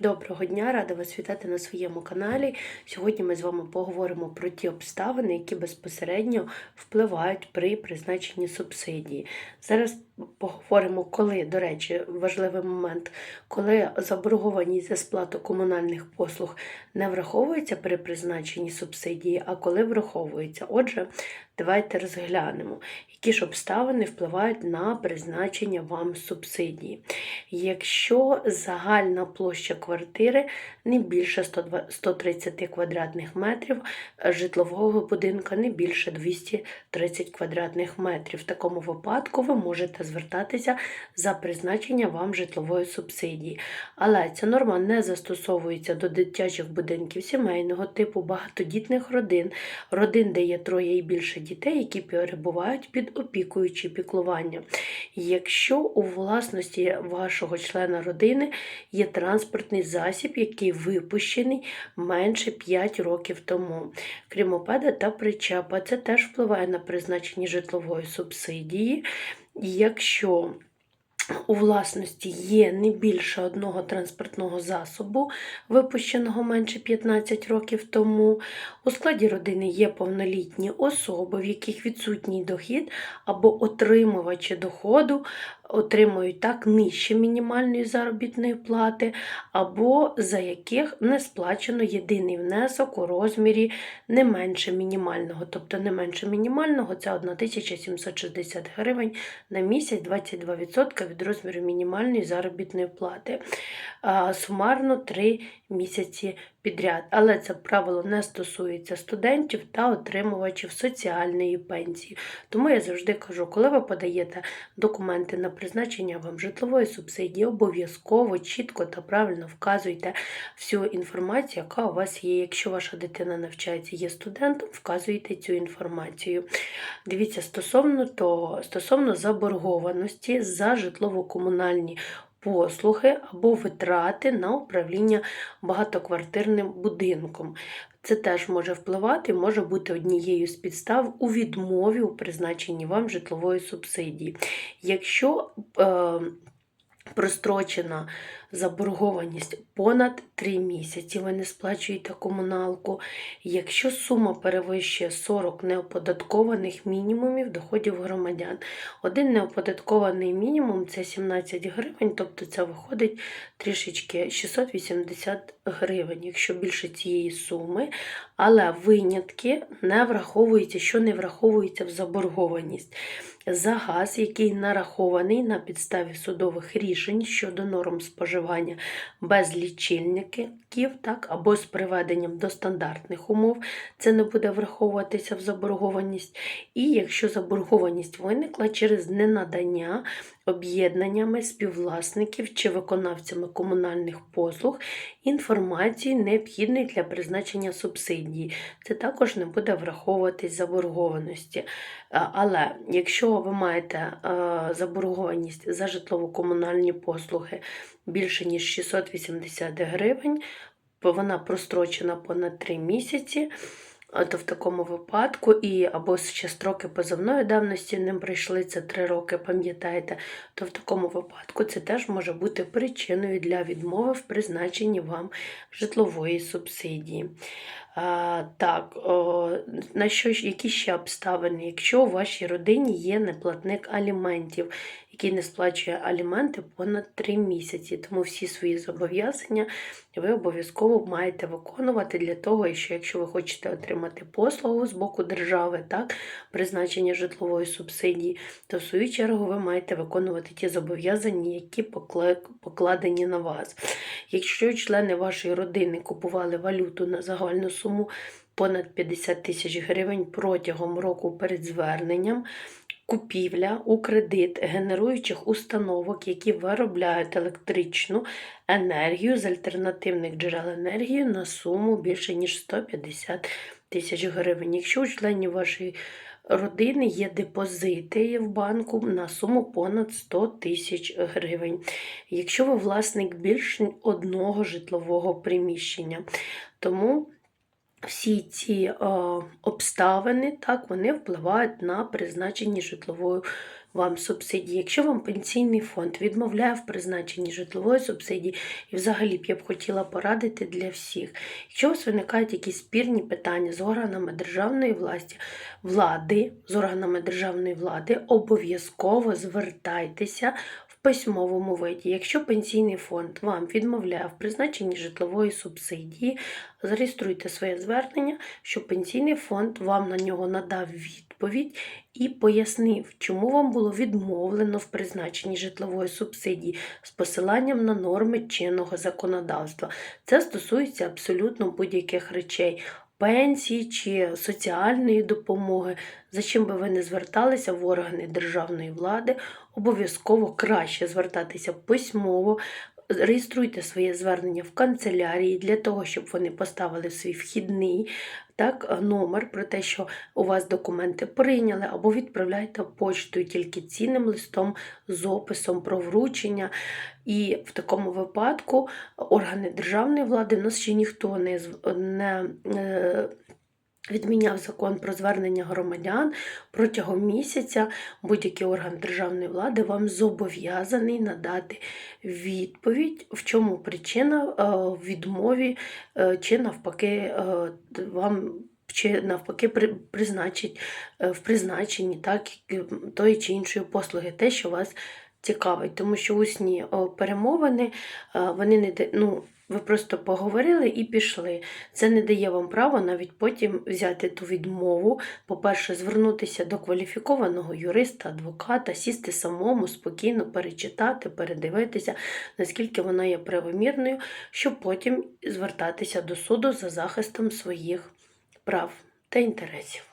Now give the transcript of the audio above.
Доброго дня, рада вас вітати на своєму каналі. Сьогодні ми з вами поговоримо про ті обставини, які безпосередньо впливають при призначенні субсидії. Зараз поговоримо, коли, до речі, важливий момент, коли заборгованість за сплату комунальних послуг не враховується при призначенні субсидії, а коли враховується. Отже, давайте розглянемо, які ж обставини впливають на призначення вам субсидії. Якщо загальна площа квартири не більше 130 квадратних метрів, житлового будинка не більше 230 квадратних метрів. В такому випадку ви можете звертатися за призначення вам житлової субсидії. Але ця норма не застосовується до дитячих будинків сімейного типу, багатодітних родин, родин, де є троє і більше дітей, які перебувають під опікою чи піклуванням. Якщо у власності вашого члена родини є транспортний засіб, який випущений менше 5 років тому, крім мопеда та причепа, це теж впливає на призначення житлової субсидії. Якщо у власності є не більше одного транспортного засобу, випущеного менше 15 років тому. У складі родини є повнолітні особи, в яких відсутній дохід або отримувачі доходу отримують так нижче мінімальної заробітної плати, або за яких не сплачено єдиний внесок у розмірі не менше мінімального. Тобто не менше мінімального це 1760 гривень на місяць, 22% від розміру мінімальної заробітної плати. Сумарно 3 місяці підряд. Але це правило не стосується студентів та отримувачів соціальної пенсії. Тому я завжди кажу, коли ви подаєте документи на призначення вам житлової субсидії, обов'язково чітко та правильно вказуйте всю інформацію, яка у вас є. Якщо ваша дитина навчається, є студентом, вказуйте цю інформацію. Дивіться, стосовно того, стосовно заборгованості за житлово-комунальні послуги або витрати на управління багатоквартирним будинком. Це теж може впливати, може бути однією з підстав у відмові у призначенні вам житлової субсидії. Якщо е, прострочена заборгованість понад 3 місяці, ви не сплачуєте комуналку. Якщо сума перевищує 40 неоподаткованих мінімумів доходів громадян. Один неоподаткований мінімум це 17 гривень, тобто це виходить трішечки 680 гривень, якщо більше цієї суми, але винятки не враховуються, що не враховується в заборгованість. За газ, який нарахований на підставі судових рішень щодо норм споживання без лічильників, так, або з приведенням до стандартних умов, це не буде враховуватися в заборгованість. І якщо заборгованість виникла через ненадання об'єднаннями співвласників чи виконавцями комунальних послуг інформації, необхідної для призначення субсидії. Це також не буде враховуватись заборгованості. Але якщо ви маєте е, заборгованість за житлово-комунальні послуги більше ніж 680 гривень, вона прострочена понад 3 місяці то в такому випадку, і або ще строки позовної давності не прийшли, це 3 роки, пам'ятаєте, то в такому випадку це теж може бути причиною для відмови в призначенні вам житлової субсидії. А, Так, о, на що, які ще обставини? Якщо у вашій родині є неплатник аліментів, який не сплачує аліменти понад 3 місяці, тому всі свої зобов'язання ви обов'язково маєте виконувати для того, що якщо ви хочете отримати послугу з боку держави, так, призначення житлової субсидії, то в свою чергу ви маєте виконувати ті зобов'язання, які покладені на вас. Якщо члени вашої родини купували валюту на загальну суму понад 50 тисяч гривень протягом року перед зверненням, Купівля у кредит генеруючих установок, які виробляють електричну енергію з альтернативних джерел енергії на суму більше ніж 150 тисяч гривень. Якщо у членів вашої родини є депозити в банку на суму понад 100 тисяч гривень. Якщо ви власник більш одного житлового приміщення, тому всі ці е, обставини так, вони впливають на призначення житлової вам субсидії. Якщо вам пенсійний фонд відмовляє в призначенні житлової субсидії, і взагалі б я б хотіла порадити для всіх. Якщо у вас виникають якісь спірні питання з органами державної власті, влади, з органами державної влади, обов'язково звертайтеся письмовому виді. Якщо пенсійний фонд вам відмовляє в призначенні житлової субсидії, зареєструйте своє звернення, щоб пенсійний фонд вам на нього надав відповідь і пояснив, чому вам було відмовлено в призначенні житлової субсидії з посиланням на норми чинного законодавства. Це стосується абсолютно будь-яких речей. Пенсії чи соціальної допомоги, за чим би ви не зверталися в органи державної влади, обов'язково краще звертатися письмово, реєструйте своє звернення в канцелярії для того, щоб вони поставили свій вхідний так, номер про те, що у вас документи прийняли, або відправляйте почтою тільки цінним листом з описом про вручення. І в такому випадку органи державної влади нас ще ніхто не, не е, відміняв закон про звернення громадян протягом місяця. Будь-який орган державної влади вам зобов'язаний надати відповідь, в чому причина е, в відмові, е, чи навпаки е, вам. Чи навпаки при- призначить е, в призначенні так, е, тої чи іншої послуги, те, що вас цікавить, тому що усні перемовини, е, вони не ну, ви просто поговорили і пішли. Це не дає вам права навіть потім взяти ту відмову. По-перше, звернутися до кваліфікованого юриста, адвоката, сісти самому, спокійно перечитати, передивитися, наскільки вона є правомірною, щоб потім звертатися до суду за захистом своїх прав та інтересів.